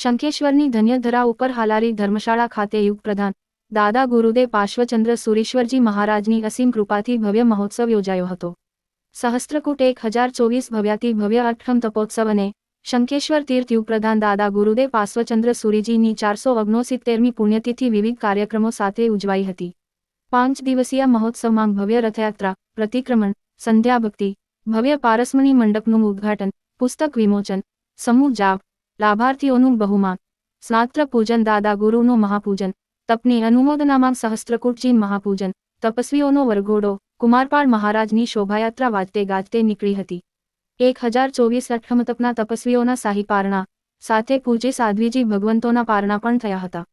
શંખેશ્વરની ધન્યધરા ઉપર હાલારી ધર્મશાળા ખાતે યુગ પ્રધાન દાદા ગુરુદેવ પાર્શ્વચંદ્ર સુરેશ્વરજી મહારાજની અસીમ કૃપાથી ભવ્ય મહોત્સવ યોજાયો હતો. સહસ્ત્રકૂટ એક હજાર ચોવીસ ભવ્યાતિ ભવ્ય અઠમ તપોત્સવ અને શંખેશ્વર તીર્થ યુગ પ્રધાન દાદા ગુરુદેવ પાર્શ્વચંદ્ર સુરીજીની ચારસો ઓગણસિત્તેરમી પુણ્યતિથિ વિવિધ કાર્યક્રમો સાથે ઉજવાઈ હતી. પાંચ દિવસીય મહોત્સવમાં ભવ્ય રથયાત્રા, પ્રતિક્રમણ, સંધ્યાભક્તિ, ભવ્ય પારસમણી મંડપનું ઉદ્ઘાટન, પુસ્તક વિમોચન, સમૂહ જાપ લાભાર્થીઓનું બહુમાન. સ્નાત્ર પૂજન દાદા ગુરુનું મહાપૂજન. તપની અનુમોદનામાં સહસ્ત્રકૂટજી મહાપૂજન. તપસ્વીઓનો વરઘોડો. કુમારપાળ મહારાજની શોભાયાત્રા વાજતે ગાજતે નીકળી હતી. એક હજાર ચોવીસ અઠમતપના તપસ્વીઓના શાહી પારણા. સાથે પૂજ્ય સાધ્વીજી ભગવંતોના પારણા પણ થયા હતા.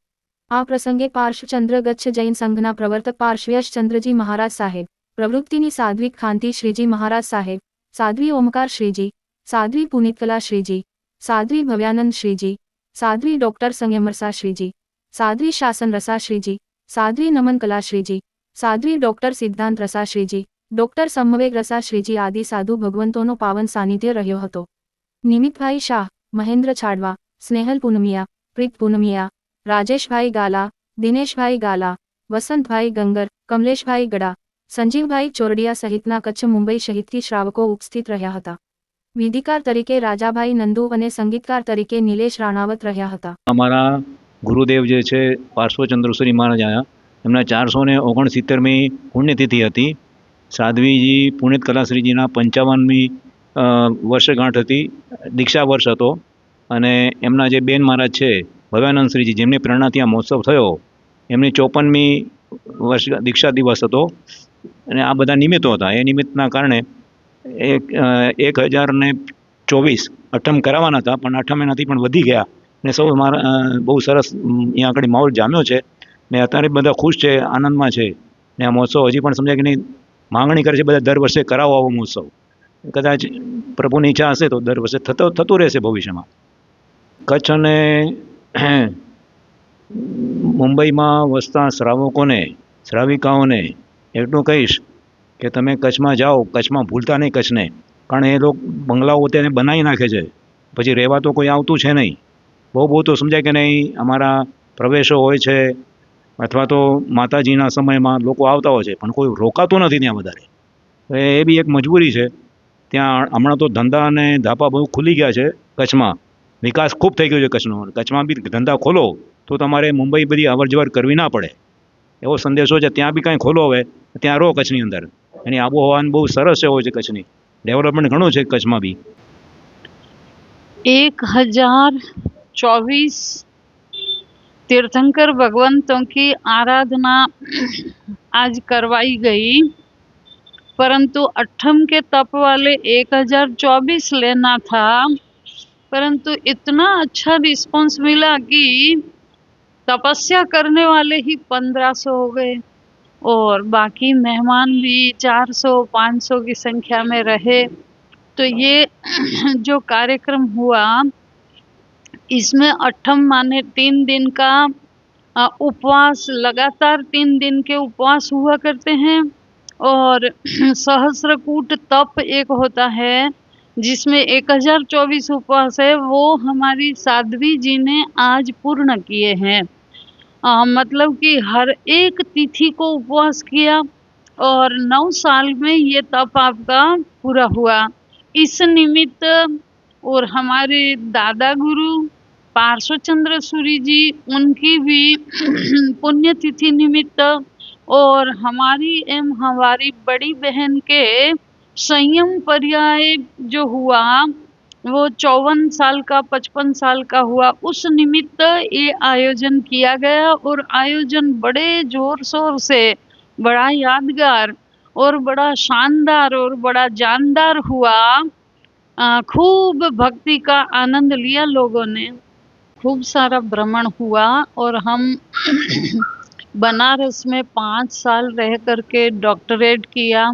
આ પ્રસંગે પાર્શ્વચંદ્ર ગચ્છ જૈન સંઘના પ્રવર્તક પાર્શ્વયશ ચંદ્રજી મહારાજ સાહેબ, પ્રવૃત્તિની સાધ્વી ખાંતિ શ્રીજી મહારાજ સાહેબ, સાધ્વી ઓમકાર શ્રીજી, સાધ્વી પુનિતકલા શ્રીજી સાધ્વી ભવ્યાનંદ શ્રીજી, સાધ્વી ડોક્ટર સંયમરસા શ્રીજી, સાધ્વી શાસન રસા શ્રીજી, સાધ્વી નમન કલા શ્રીજી, સાધ્વી ડોક્ટર સિદ્ધાંત રસા શ્રીજી, ડોક્ટર સમવેગ રસા શ્રીજી આદિ સાધુ ભગવંતોનો પાવન સાનિધ્ય રહ્યો હતો. નિમિતભાઈ શાહ, મહેન્દ્ર છાડવા, સ્નેહલ પૂનમિયા, પ્રીત પૂનમિયા, રાજેશભાઈ ગાલા, દિનેશભાઈ ગાલા, વસંતભાઈ ગંગર, કમલેશભાઈ ગડા, સંજીવભાઈ ચોરડિયા સહિતના કચ્છ મુંબઈ સહિતથી શ્રાવકો ઉપસ્થિત રહ્યા હતા. વિધિકાર તરીકે રાજાભાઈ નંદુ અને સંગીતકાર તરીકે નિલેશ રાણાવત રહ્યા હતા. અમારા ગુરુદેવ જે છે પાર્શ્વચંદ્રશ્રી મહારાજ આવ્યા એમના ચારસો ને ઓગણસિત્તેરમી પુણ્યતિથિ હતી. સાધ્વીજી પુણિત કલાશ્રીજીના પંચાવનમી વર્ષગાંઠ હતી. દીક્ષા વર્ષ હતો. અને એમના જે બેન મહારાજ છે ભવ્યાનંદ શ્રીજી, જેમની પ્રેરણાથી આ મહોત્સવ થયો, એમની ચોપનમી વર્ષ દીક્ષા દિવસ હતો. અને આ બધા નિમિત્તો હતા. એ નિમિત્તના કારણે એક એક હજાર ને ચોવીસ અઠમ કરાવવાના હતા, પણ અઠમ એનાથી પણ વધી ગયા. ને સૌ મારા બહુ સરસ અહીંયા આગળ માહોલ જામ્યો છે. ને અત્યારે બધા ખુશ છે, આનંદમાં છે. ને આ મહોત્સવ હજી પણ સમજાય કે નહીં, માંગણી કરે છે બધા દર વર્ષે કરાવો આવો મહોત્સવ. કદાચ પ્રભુની ઈચ્છા હશે તો દર વર્ષે થતો, થતું રહેશે ભવિષ્યમાં. કચ્છ અને, મુંબઈમાં વસતા શ્રાવકોને, શ્રાવિકાઓને, એટલું કહીશ કે તમે કચ્છમાં જાઓ, કચ્છમાં ભૂલતા નહીં કચ્છને. કારણ એ લોકો બંગલાઓ તેને બનાવી નાખે છે. પછી રહેવા તો કોઈ આવતું છે નહીં. બહુ બહુ તો સમજાય કે નહીં, અમારા પ્રવેશો હોય છે, અથવા તો માતાજીના સમયમાં લોકો આવતા હોય છે, પણ કોઈ રોકાતું નથી ત્યાં વધારે. એ બી એક મજબૂરી છે. ત્યાં હમણાં તો ધંધા અને ધાપા બહુ ખુલી ગયા છે કચ્છમાં. વિકાસ ખૂબ થઈ ગયો છે કચ્છનો. કચ્છમાં બી ધંધા ખોલો, તો તમારે મુંબઈ બધી અવર જવર કરવી ના પડે. એવો સંદેશો છે, ત્યાં બી કાંઈ ખોલો હવે. ત્યાં રહો કચ્છની અંદર. એની આબોહવાની બહુ સરસ છે હોય છે કચ્છની ડેવલપમેન્ટ ઘણું છે કચ્છમાં બી एक हजार चौबीस तीर्थंकर भगवंतों की आराधना आज करवाई गई परंतु अठम के तप वाले एक हजार चौबीस लेना था परंतु इतना अच्छा रिस्पांस मिला कि तपस्या करने वाले ही पंद्रह सौ हो गए और बाकी मेहमान भी चार सौ, पाँच सौ की संख्या में रहे। तो ये जो कार्यक्रम हुआ, इसमें अठम माने तीन दिन का उपवास, लगातार तीन दिन के उपवास हुआ करते हैं। और सहस्रकूट तप एक होता है, जिसमें एक हज़ार चौबीस उपवास है। वो हमारी साध्वी जी ने आज पूर्ण किए हैं। अ, मतलब कि हर एक तिथि को उपवास किया और नौ साल में ये तप आपका पूरा हुआ। इस निमित्त और हमारे दादा गुरु पार्श्व चंद्र सूरी जी उनकी भी पुण्यतिथि निमित्त और हमारी एवं हमारी बड़ी बहन के संयम पर्याय जो हुआ वो चौवन साल का, पचपन साल का हुआ। उस निमित्त ये आयोजन किया गया और आयोजन बड़े ज़ोर शोर से, बड़ा यादगार और बड़ा शानदार और बड़ा जानदार हुआ। खूब भक्ति का आनंद लिया लोगों ने। खूब सारा भ्रमण हुआ और हम बनारस में पाँच साल रह करके डॉक्टरेट किया।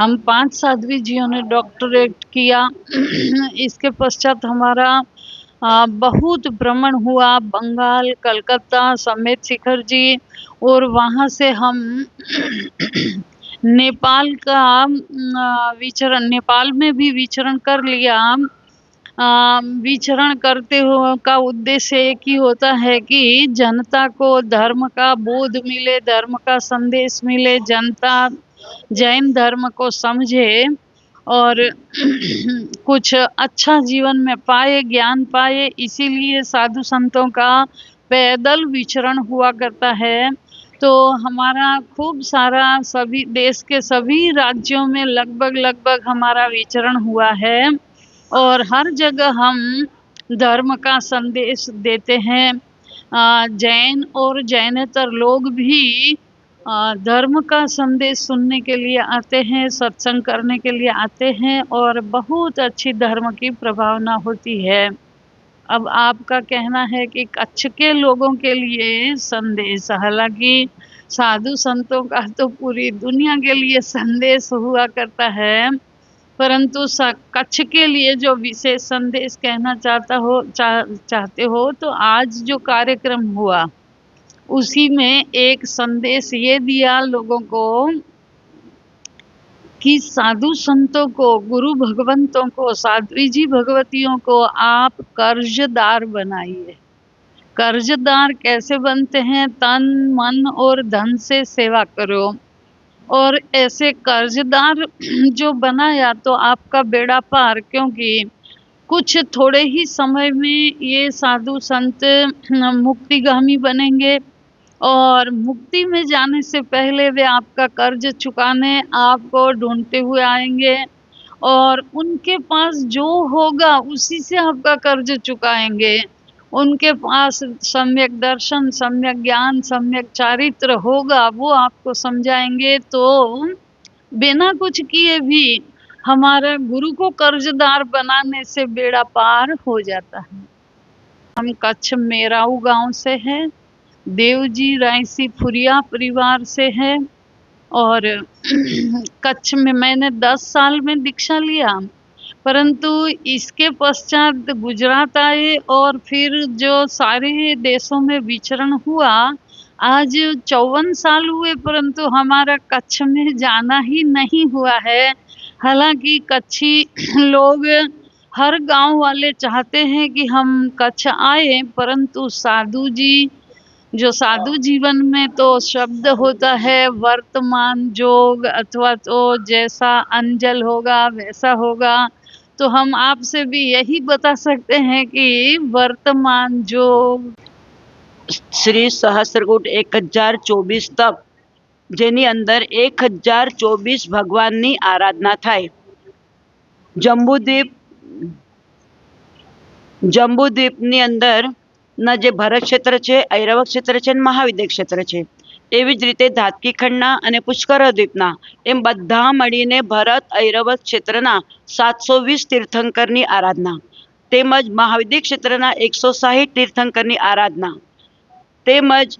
हम पाँच साध्वी जियों ने डॉक्टरेट किया। इसके पश्चात हमारा अ, बहुत भ्रमण हुआ बंगाल कलकत्ता समेत शिखर जी और वहाँ से हम नेपाल का विचरण नेपाल में भी विचरण कर लिया। विचरण करते हो का उद्देश्य एक ही होता है कि जनता को धर्म का बोध मिले धर्म का संदेश मिले जनता जैन धर्म को समझे और कुछ अच्छा जीवन में पाए, ज्ञान पाए, इसीलिए साधु संतों का पैदल विचरण हुआ करता है। तो हमारा खूब सारा सभी, देश के सभी राज्यों में लगभग लगभग हमारा विचरण हुआ है। और हर जगह हम धर्म का संदेश देते हैं। जैन और जैनतर लोग भी धर्म का संदेश सुनने के लिए आते हैं सत्संग करने के लिए आते हैं और बहुत अच्छी धर्म की प्रभावना होती है। अब आपका कहना है कि कच्छ के लोगों के लिए संदेश हालाँकि साधु संतों का तो पूरी दुनिया के लिए संदेश हुआ करता है परंतु कच्छ के लिए जो विशेष संदेश कहना चाहता हो चा, चाहते हो तो आज जो कार्यक्रम हुआ उसी में एक संदेश ये दिया लोगों को कि साधु संतों को, गुरु भगवंतों को, साध्वी जी भगवतियों को आप कर्जदार बनाइए। कर्जदार कैसे बनते हैं? तन, मन और धन से सेवा करो। और ऐसे कर्जदार जो बनाया तो आपका बेड़ा पार, क्योंकि कुछ थोड़े ही समय में ये साधु संत मुक्तिगामी बनेंगे। और मुक्ति में जाने से पहले वे आपका कर्ज चुकाने, आपको ढूंढते हुए आएँगे और उनके पास जो होगा, उसी से आपका कर्ज चुकाएँगे। उनके पास सम्यक दर्शन, सम्यक ज्ञान, सम्यक चारित्र होगा, वो आपको समझाएँगे तो बिना कुछ किए भी हमारा गुरु को कर्जदार बनाने से बेड़ा पार हो जाता है। हम कच्छ मेराऊ गाँव से हैं। देवजी रायसी फुरिया परिवार से है और कच्छ में मैंने दस साल में दीक्षा लिया। परंतु इसके पश्चात गुजरात आए और फिर जो सारे देशों में विचरण हुआ, आज चौवन साल हुए, परंतु हमारा कच्छ में जाना ही नहीं हुआ है। हालाँकि कच्छी लोग हर गाँव वाले चाहते हैं कि हम कच्छ आए, परंतु साधु जी जो साधु जीवन में तो शब्द होता है वर्तमान जोग अथवा तो जैसा अंजल होगा वैसा होगा तो हम आपसे भी यही बता सकते हैं कि वर्तमान जोग શ્રી સહસ્રકૂટ એક હજાર ચોવીસ તપ જેની અંદર એક હજાર ચોવીસ ભગવાનની આરાધના થાય જંબુદ્વીપ જંબુદ્વીપની અંદર ના જે ભરત ક્ષેત્ર છે, ઐરવક ક્ષેત્ર છે અને મહાવિદ્ય ક્ષેત્ર છે. એવી જ રીતે ધાતકી ખંડના અને પુષ્કર દ્વીપના એમ બધા મળીને ભરત ઐરવત ક્ષેત્રના સાતસો વીસ તીર્થંકરની આરાધના તેમજ મહાવિદ્ય ક્ષેત્રના એકસો સાહીઠ તીર્થંકરની આરાધના તેમજ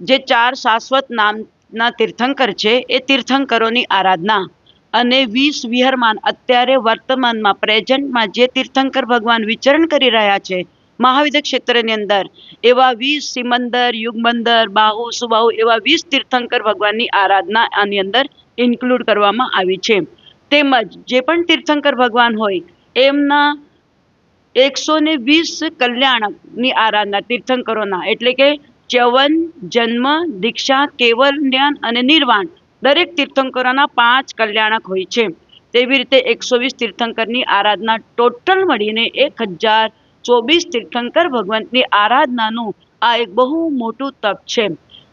જે ચાર શાશ્વત નામના તીર્થંકર છે, એ તીર્થંકરોની આરાધના અને વીસ વિહરમાન અત્યારે વર્તમાનમાં પ્રેઝન્ટમાં જે તીર્થંકર ભગવાન વિચરણ કરી રહ્યા છે મહાવિદ્ય ક્ષેત્રની અંદર એવા વીસ સિમંદર યુગમંદર બાહુ સુબાહુ એવા વીસ તીર્થંકર ભગવાનની આરાધના આની અંદર ઇન્ક્લુડ કરવામાં આવી છે તેમજ જે પણ તીર્થંકર ભગવાન હોય એમના એકસો ને વીસ કલ્યાણકની આરાધના તીર્થંકરોના એટલે કે ચ્યવન જન્મ દીક્ષા કેવલ જ્ઞાન અને નિર્વાણ દરેક તીર્થંકરોના પાંચ કલ્યાણક હોય છે તેવી રીતે એકસો વીસ તીર્થંકરની આરાધના ટોટલ મળીને એક હજાર ચોવીસ તીર્થંકર ભગવંતની આરાધનાનું આ એક બહુ મોટું તપ છે.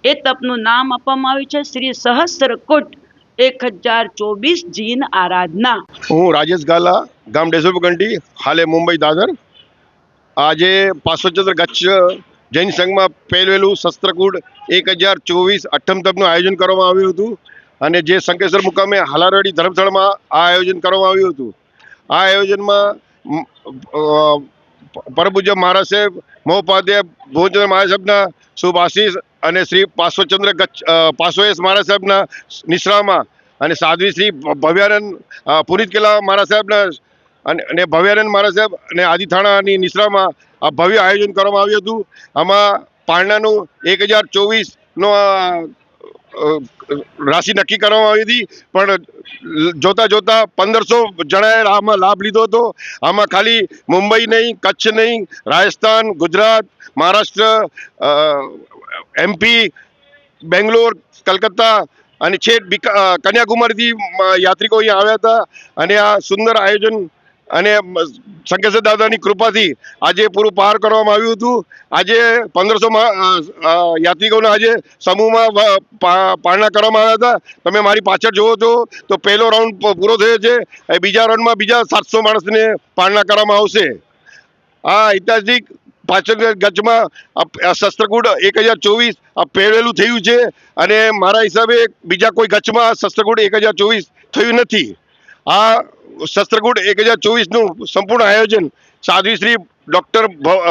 એ તપનું નામ આપવામાં આવ્યું છે શ્રી સહસ્રકુટ એક હજાર ચોવીસ જીન આરાધના. હું રાજેશ ગાલા, ગામ ડેસોપકંટી હાલે મુંબઈ દાદર. આજે પાર્શ્વચંદ્ર ગચ્છ જૈન સંઘમાં પહેલવેલું શસ્ત્રકૂટ એક હજાર ચોવીસ અઠ્ઠમ તપનું આયોજન કરવામાં આવ્યું હતું. અને જે શંકેશ્વર મુકામે હાલારડી ધર્મસ્થળમાં આ આયોજન કરવામાં આવ્યું હતું. આ આયોજનમાં પરમપૂજ્ય મહારાજ સાહેબ, મહોપાધ્યાય ભુવનચંદ્ર મહારાજ સાહેબના શુભ આશીષ અને શ્રી પાર્શ્વચંદ્ર ગચ્છ પાર્શ્વેશ મહારાજ સાહેબના નિશ્રામાં અને સાધ્વી શ્રી ભવ્યાનંદ પુનિત કેલા મહારાજ સાહેબના અને અને ભવ્યાનંદ મહારાજ સાહેબ અને આદિથાણાની નિશ્રામાં આ ભવ્ય આયોજન કરવામાં આવ્યું હતું. આમાં પારણાનું એક હજાર ચોવીસનો રાશિ નક્કી કરવામાં આવી હતી, પણ જોતા જોતા પંદરસો જણાએ આમાં લાભ લીધો હતો. આમાં ખાલી મુંબઈ નહીં, કચ્છ નહીં, રાજસ્થાન, ગુજરાત, મહારાષ્ટ્ર એમપી, બેંગ્લોર, કલકત્તા અને છેક કન્યાકુમારીથી યાત્રિકો અહીંયા આવ્યા હતા. અને આ સુંદર આયોજન અને મ, દાદાની કૃપાથી આજે પૂરું પાર કરવામાં આવ્યું હતું. આજે પંદરસો યાત્રિકોના આજે સમૂહમાં પારણા કરવામાં આવ્યા હતા. તમે મારી પાછળ જુઓ છો તો પહેલો રાઉન્ડ પૂરો થયો છે. બીજા રાઉન્ડમાં બીજા સાતસો માણસને પારણા કરવામાં આવશે. આ ઐતિહાસિક પાછળ ગચમાં શસ્ત્રકૂટ એક હજાર ચોવીસ પહેરેલું થયું છે. અને મારા હિસાબે બીજા કોઈ ગચમાં શસ્ત્રકૂટ એક હજાર ચોવીસ થયું નથી. આ શસ્ત્રકૂટ એક હજાર ચોવીસનું સંપૂર્ણ આયોજન સાધ્વી શ્રી ડૉક્ટર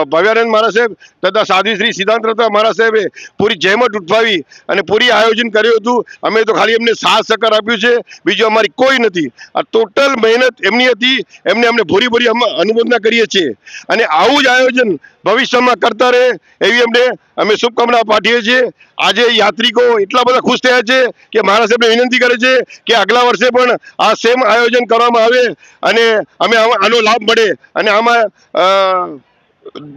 ભવ્યાનંદ મહારાજ સાહેબ તથા સાધુશ્રી શ્રી સિદ્ધાંતરતા મહારાજ સાહેબે પૂરી જહેમત ઉઠાવી અને પૂરી આયોજન કર્યું હતું. અમે તો ખાલી એમને સાથ સહકાર આપ્યું છે. બીજું અમારી કોઈ નથી. આ ટોટલ મહેનત એમની હતી. એમને અમને ભૂરી ભૂરી અનુમોદના કરીએ છીએ. અને આવું જ આયોજન ભવિષ્યમાં કરતા રહે એવી અમને અમે શુભકામના પાઠવીએ છીએ. આજે યાત્રિકો એટલા બધા ખુશ થયા છે કે મહારાજ સાહેબને વિનંતી કરે છે કે આગલા વર્ષે પણ આ સેમ આયોજન કરવામાં આવે અને અમે આનો લાભ મળે અને આમાં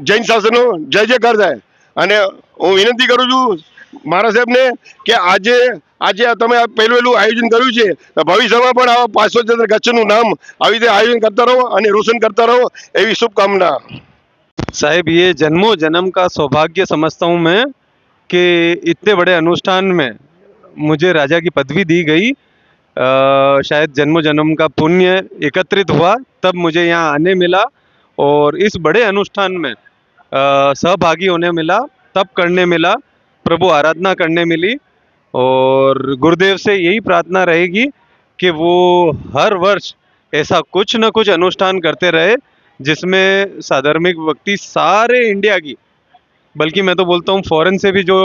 જૈન શાસનનો જય જયકાર થાય અને હું વિનંતી કરું છું મહારાજ સાહેબને કે આજે આજે આ તમે આ પહેલું પહેલું આયોજન કર્યું છે તો ભવિષ્યમાં પણ આવા પાંચસો ચંદ્ર ગચ્છનું નામ આવી રીતે આયોજન કરતા રહો અને રોશન કરતા રહો એવી શુભકામના साहब ये जन्मों जन्म का सौभाग्य समझता हूँ मैं कि इतने बड़े अनुष्ठान में मुझे राजा की पदवी दी गई अ, शायद जन्मों जन्म का पुण्य एकत्रित हुआ तब मुझे यहाँ आने मिला और इस बड़े अनुष्ठान में सहभागी होने मिला, तप करने मिला, प्रभु आराधना करने मिली और गुरुदेव से यही प्रार्थना रहेगी कि वो हर वर्ष ऐसा कुछ न कुछ अनुष्ठान करते रहे, जिसमें साधार्मिक व्यक्ति सारे इंडिया की, बल्कि मैं तो बोलता हूँ फॉरेन से भी जो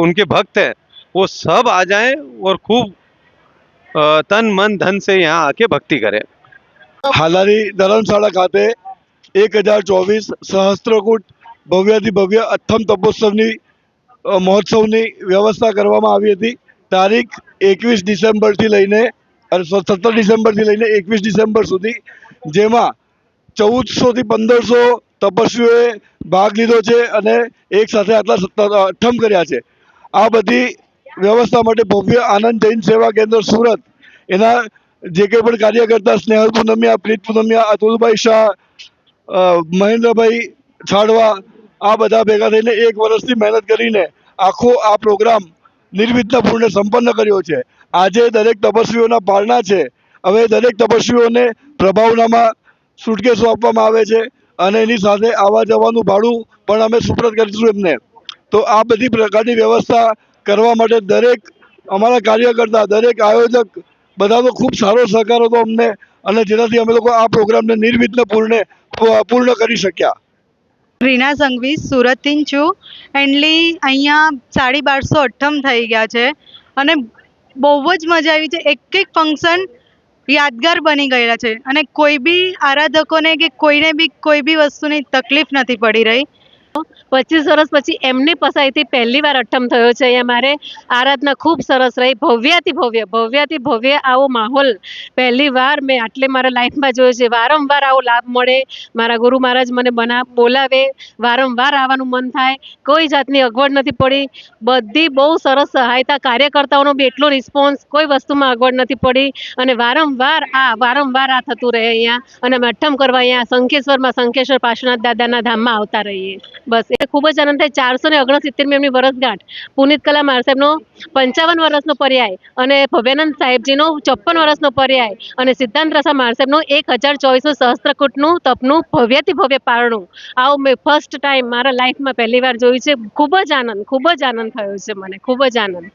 उनके भक्त हैं, वो सब आ जाएँ और खूब तन मन धन से यहाँ आके भक्ति करें। हालाँकि धर्मशाला खाते એક હજાર ચોવીસ સહસ્ત્રકૂટ ભવ્યાથી ભવ્ય અઠ્ઠમ તપોત્સવની મહોત્સવની વ્યવસ્થા કરવામાં આવી હતી. તારીખ એકવીસ ડિસેમ્બરથી લઈને સત્તર ડિસેમ્બરથી લઈને એકવીસ ડિસેમ્બર સુધી, જેમાં ચૌદસોથી પંદરસો તપસ્વીઓએ ભાગ લીધો છે અને એક સાથે આટલા અઠ્ઠમ કર્યા છે. આ બધી વ્યવસ્થા માટે ભવ્ય આનંદ જૈન સેવા કેન્દ્ર સુરત, એના જે કંઈ પણ કાર્યકર્તા સ્નેહલ પૂનમિયા, પ્રીત પૂનમિયા, અતુલભાઈ શાહ મહેન્દ્રભાઈ છાડવા આ બધા ભેગા થઈને એક વર્ષથી મહેનત કરીને આખો આ પ્રોગ્રામ નિર્વિઘ્નપૂર્ણ સંપન્ન કર્યો છે. આજે દરેક તપસ્વીઓના પારણા છે. હવે દરેક તપસ્વીઓને પ્રભાવનામાં સુટકેસો આપવામાં આવે છે અને એની સાથે આવવા જવાનું ભાડું પણ અમે સુપ્રત કરીશું એમને. તો આ બધી પ્રકારની વ્યવસ્થા કરવા માટે દરેક અમારા કાર્યકર્તા, દરેક આયોજક બધાનો ખૂબ સારો સહકાર હતો અમને. અને જેનાથી અમે લોકો આ પ્રોગ્રામને નિર્વિઘ્ન પૂર્ણ પૂર્ણ કરી શક્યા. રીના સંઘવી સુરતથી છું. એન્ડલી અહીંયા સાડી બારસો અઠ્ઠમ થઈ ગયા છે. અને બહુ જ મજા આવી છે. એક એક ફંક્શન યાદગાર બની ગયેલા છે. અને કોઈ બી આરાધકોને કે કોઈને બી કોઈ બી વસ્તુની તકલીફ નથી પડી રહી. પચીસ વર્ષ પછી એમની પસાઈથી પહેલી વાર અઠમ થયો છે. અહીંયા મારે આરાધના ખૂબ સરસ રહી. ભવ્યાથી ભવ્ય ભવ્યાથી ભવ્ય આવો માહોલ પહેલી વાર મેં આટલે મારા લાઈફમાં જોયો છે. વારંવાર આવો લાભ મળે. મારા ગુરુ મહારાજ મને બના, બોલાવે. વારંવાર આવવાનું મન થાય. કોઈ જાતની અગવડ નથી પડી. બધી બહુ સરસ સહાયતા કાર્યકર્તાઓનો બી એટલો રિસ્પોન્સ કોઈ વસ્તુમાં અગવડ નથી પડી. અને વારંવાર આ વારંવાર આ થતું રહે અહીંયા. અને અમે અઠ્ઠમ કરવા અહીંયા શંખેશ્વરમાં શંખેશ્વર પાર્શ્વનાથ દાદાના ધામમાં આવતા રહીએ. બસ એ ખૂબ જ આનંદ થાય. ચારસો ને ઓગણસિત્તેરમી એમની વર્ષગાંઠ પુનિત કલા માર સાહેબનો પંચાવન વર્ષનો પર્યાય અને ભવ્યાનંદ સાહેબજીનો ચોપ્પન વર્ષનો પર્યાય અને સિદ્ધાંત રસા માર સાહેબનો એક હજાર ચોવીસનું સહસ્ત્રકૂટનું તપનું ભવ્યથી ભવ્ય પારણું. આવું મેં ફર્સ્ટ ટાઈમ મારા લાઈફમાં પહેલી વાર જોયું છે. ખૂબ જ આનંદ, ખૂબ જ આનંદ થયો છે મને. ખૂબ જ આનંદ.